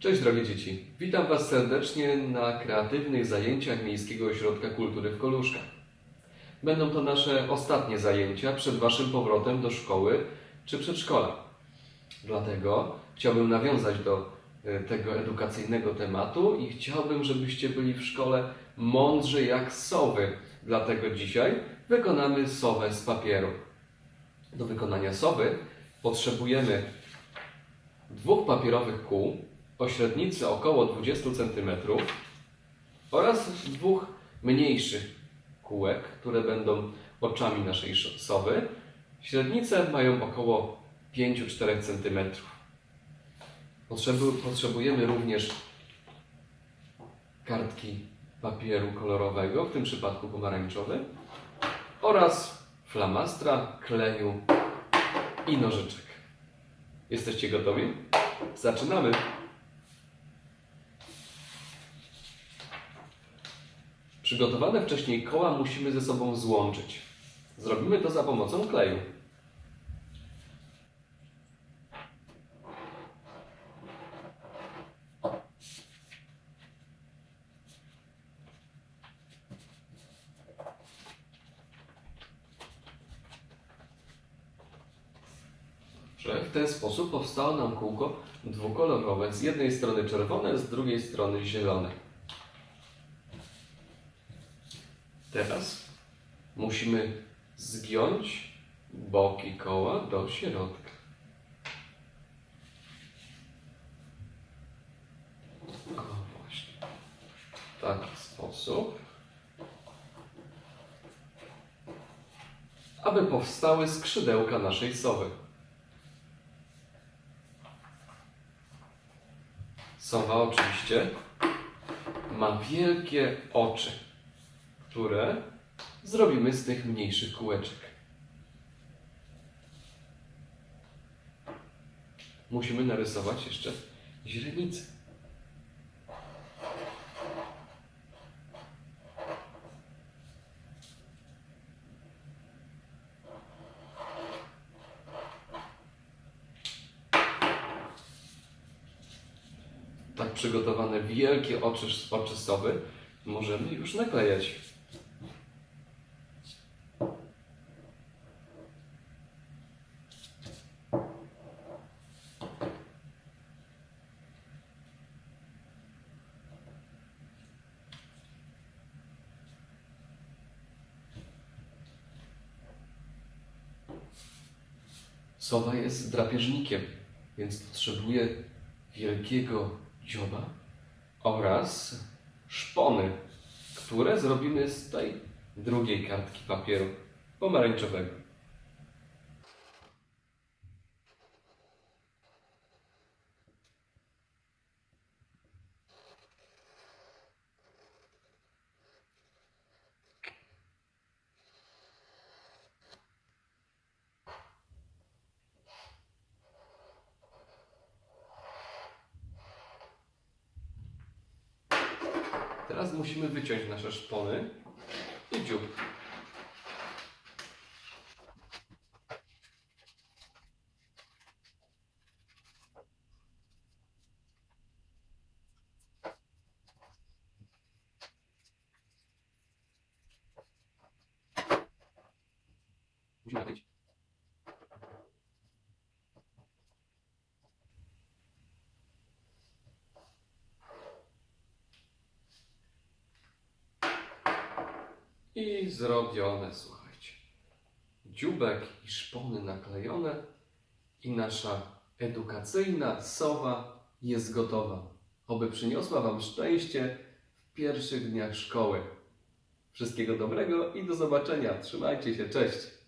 Cześć drogie dzieci, witam Was serdecznie na kreatywnych zajęciach Miejskiego Ośrodka Kultury w Koluszkach. Będą to nasze ostatnie zajęcia przed Waszym powrotem do szkoły czy przedszkola. Dlatego chciałbym nawiązać do e, tego edukacyjnego tematu i chciałbym, żebyście byli w szkole mądrzy jak sowy. Dlatego dzisiaj wykonamy sowę z papieru. Do wykonania sowy potrzebujemy dwóch papierowych kół o średnicy około 20 cm oraz dwóch mniejszych kółek, które będą oczami naszej sz- sowy. Średnice mają około 5-4 cm. Potrzebu- potrzebujemy również kartki papieru kolorowego, w tym przypadku pomarańczowy, oraz flamastra, kleju i nożyczek. Jesteście gotowi? Zaczynamy! Przygotowane wcześniej koła musimy ze sobą złączyć. Zrobimy to za pomocą kleju. W ten sposób powstało nam kółko dwukolorowe. Z jednej strony czerwone, z drugiej strony zielone. Teraz musimy zgiąć boki koła do środka. O, właśnie. W taki sposób. Aby powstały skrzydełka naszej sowy. Sowa oczywiście ma wielkie oczy które zrobimy z tych mniejszych kółeczek. Musimy narysować jeszcze źrenicę. Tak przygotowane wielkie oczy, oczy sowy możemy już naklejać. Sowa jest drapieżnikiem, więc potrzebuje wielkiego dzioba oraz szpony, które zrobimy z tej drugiej kartki papieru pomarańczowego. Teraz musimy wyciąć nasze szpony i dziób. Musimy nakleić. I zrobione, słuchajcie. Dziubek i szpony naklejone i nasza edukacyjna sowa jest gotowa. Oby przyniosła Wam szczęście w pierwszych dniach szkoły. Wszystkiego dobrego i do zobaczenia. Trzymajcie się, cześć!